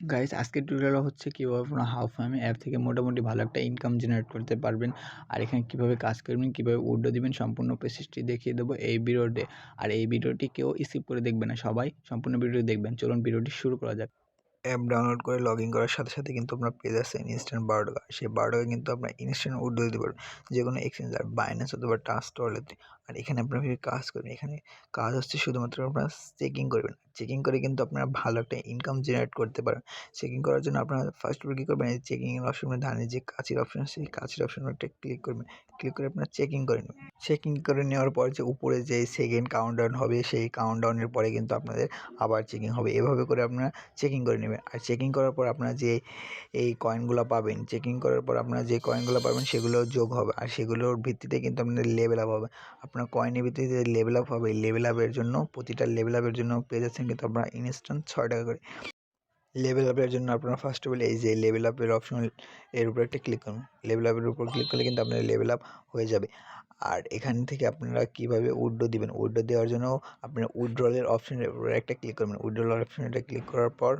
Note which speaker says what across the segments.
Speaker 1: Guys আজকের tutorial হচ্ছে কীভাবে আপনার হাফ ফার্মে অ্যাপ থেকে মোটামুটি ভালো একটা ইনকাম জেনারেট করতে পারবেন। আর এখানে কীভাবে কাজ করবেন, কীভাবে উড্ডো দিবেন, সম্পূর্ণ প্রসেসটি দেখিয়ে দেবো এই ভিডিওতে আর এই ভিডিওটি কেউ স্কিপ করে দেখবে না, সবাই সম্পূর্ণ ভিডিও দেখবেন। চলুন ভিডিওটি শুরু করা যাক। অ্যাপ ডাউনলোড করে লগ ইন করার সাথে সাথে কিন্তু আপনার পেজ আছে ইনস্ট্যান্ট বারো সেই বারো কিন্তু আপনার ইনস্ট্যান্ট উড্ডো দিতে পারবেন। যে কোনো এক্সচেঞ্জ আর বাইন্যান্স অথবা টাস্ট ওয়ালেতে আর এখানে আপনার কাজ করবেন। এখানে কাজ হচ্ছে শুধুমাত্র আপনারা চেকিং করবেন। চেকিং করে কিন্তু আপনারা ভালো একটা ইনকাম জেনারেট করতে পারেন চেকিং করার জন্য আপনারা ফার্স্ট অফ অল কী করবেন? এই চেকিংয়ের অপশনে ধানের যে কাছের অপশন আছে, সেই কাছের অপশনে একটা ক্লিক করবেন। ক্লিক করে আপনারা চেকিং করে নেবেন। চেকিং করে নেওয়ার পর যে উপরে যে সেকেন্ড কাউন্টডাউন হবে, সেই কাউন্টডাউনের পরে কিন্তু আপনাদের আবার চেকিং হবে। এভাবে করে আপনারা চেকিং করে নেবেন। আর চেকিং করার পর আপনারা যে এই কয়েনগুলো পাবেন চেকিং করার পর আপনারা যে কয়েনগুলো পাবেন, সেগুলো যোগ হবে। আর সেগুলোর ভিত্তিতে কিন্তু আপনাদের লেভেল আপ হবে। আপনার কয়েনের ভিত্তিতে লেভেল আপ হবে লেভেল আপের জন্য প্রতিটা লেভেল আপের জন্য পেয়ে যাচ্ছেন কিন্তু আপনারা ইনস্ট্যান্ট ছয় টাকা করে। লেভেল আপের জন্য আপনারা ফার্স্ট অফ অল এই যে লেভেল আপের অপশন এর উপর একটা ক্লিক করুন। লেভেল আপের উপর ক্লিক করলে কিন্তু আপনার লেভেল আপ হয়ে যাবে। আর এখান থেকে আপনারা কীভাবে উইড্রো দিবেন? উইড্রো দেওয়ার জন্য আপনারা উইড্রলের অপশনের উপরে একটা ক্লিক করবেন। উইড্রল অপশনটা ক্লিক করার পর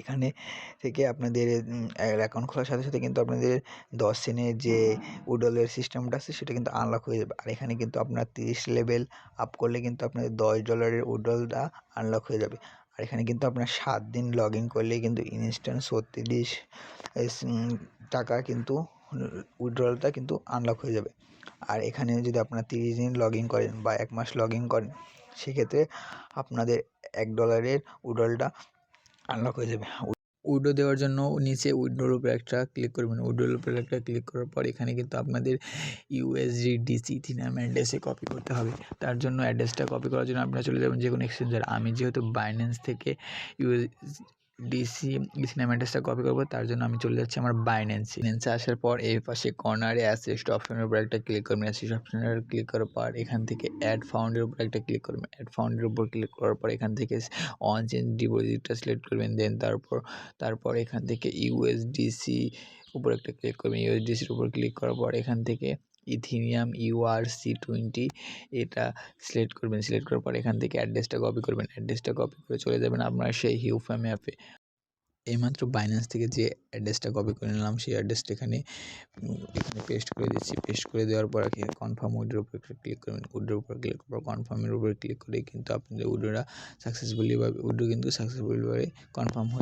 Speaker 1: এখানে থেকে আপনাদের অ্যাকাউন্ট খোলার সাথে সাথে কিন্তু আপনাদের দশ সেনের যে উডলের সিস্টেমটা আছে সেটা কিন্তু আনলক হয়ে যাবে। আর এখানে কিন্তু আপনার তিরিশ লেভেল আপ করলে কিন্তু আপনাদের দশ ডলারের উডলটা আনলক হয়ে যাবে। আর এখানে কিন্তু আপনার সাত দিন লগ ইন করলে কিন্তু ইনস্ট্যান্ট ছত্রিশ টাকা কিন্তু উইড্রলটা কিন্তু আনলক হয়ে যাবে। আর এখানে যদি আপনারা তিরিশ দিন লগ ইন করেন বা এক মাস লগ ইন করেন, সেক্ষেত্রে আপনাদের এক ডলারের উডলটা আনলক হয়ে যাবে। উইডো দেওয়ার জন্য নিচে উইডোর উপরে একটা ক্লিক করবেন উইডোর উপরে একটা ক্লিক করার পর এখানে কিন্তু আপনাদের ইউএসডি ডিসি থিনাম অ্যাড্রেসে কপি করতে হবে। তার জন্য অ্যাড্রেসটা কপি করার জন্য আপনারা চলে যাবেন যে কোনো এক্সচেঞ্জার। আমি যেহেতু বাইন্যান্স থেকে ইউএস ডিসি ডিসি নাম অ্যাড্রেসটা কপি করব, তার জন্য আমি চলে যাচ্ছি আমার বাইন্যান্সে বাইন্যান্সে আসার পর এই পাশে কর্নারে অ্যাসিস্ট অপশনের উপর একটা ক্লিক করবেন। অ্যাসিস্ট অপশনের ক্লিক করার পর এখান থেকে অ্যাড ফাউন্ডের উপর একটা ক্লিক করবেন। অ্যাড ফাউন্ডের উপর ক্লিক করার পর এখান থেকে অন চেঞ্জ ডিপোজিটটা সিলেক্ট করবেন। দেন তারপর তারপর এখান থেকে ইউএসডিসি উপর একটা ক্লিক করবেন। ইউএসডিসির উপর ক্লিক করার পর এখান থেকে Ethereum E R C twenty এটা সিলেক্ট করবেন। সিলেক্ট করার পর এখান থেকে অ্যাড্রেসটা কপি করবেন। অ্যাড্রেসটা কপি করে চলে যাবেন আপনার সেই হিউফ্যাম অ্যাপে এইমাত্র বাইন্যান্স থেকে যে অ্যাড্রেসটা কপি করে নিলাম, সেই অ্যাড্রেসটা এখানে এখানে পেস্ট করে দিচ্ছি। পেস্ট করে দেওয়ার পর এখানে কনফার্ম উইডের উপর ক্লিক করবেন। উইডোর উপর ক্লিক করার কনফার্মের উপর ক্লিক করে কিন্তু আপনাদের উইডোটা সাকসেসফুলিভাবে উইডো কিন্তু সাকসেসফুলিভাবে কনফার্ম হয়ে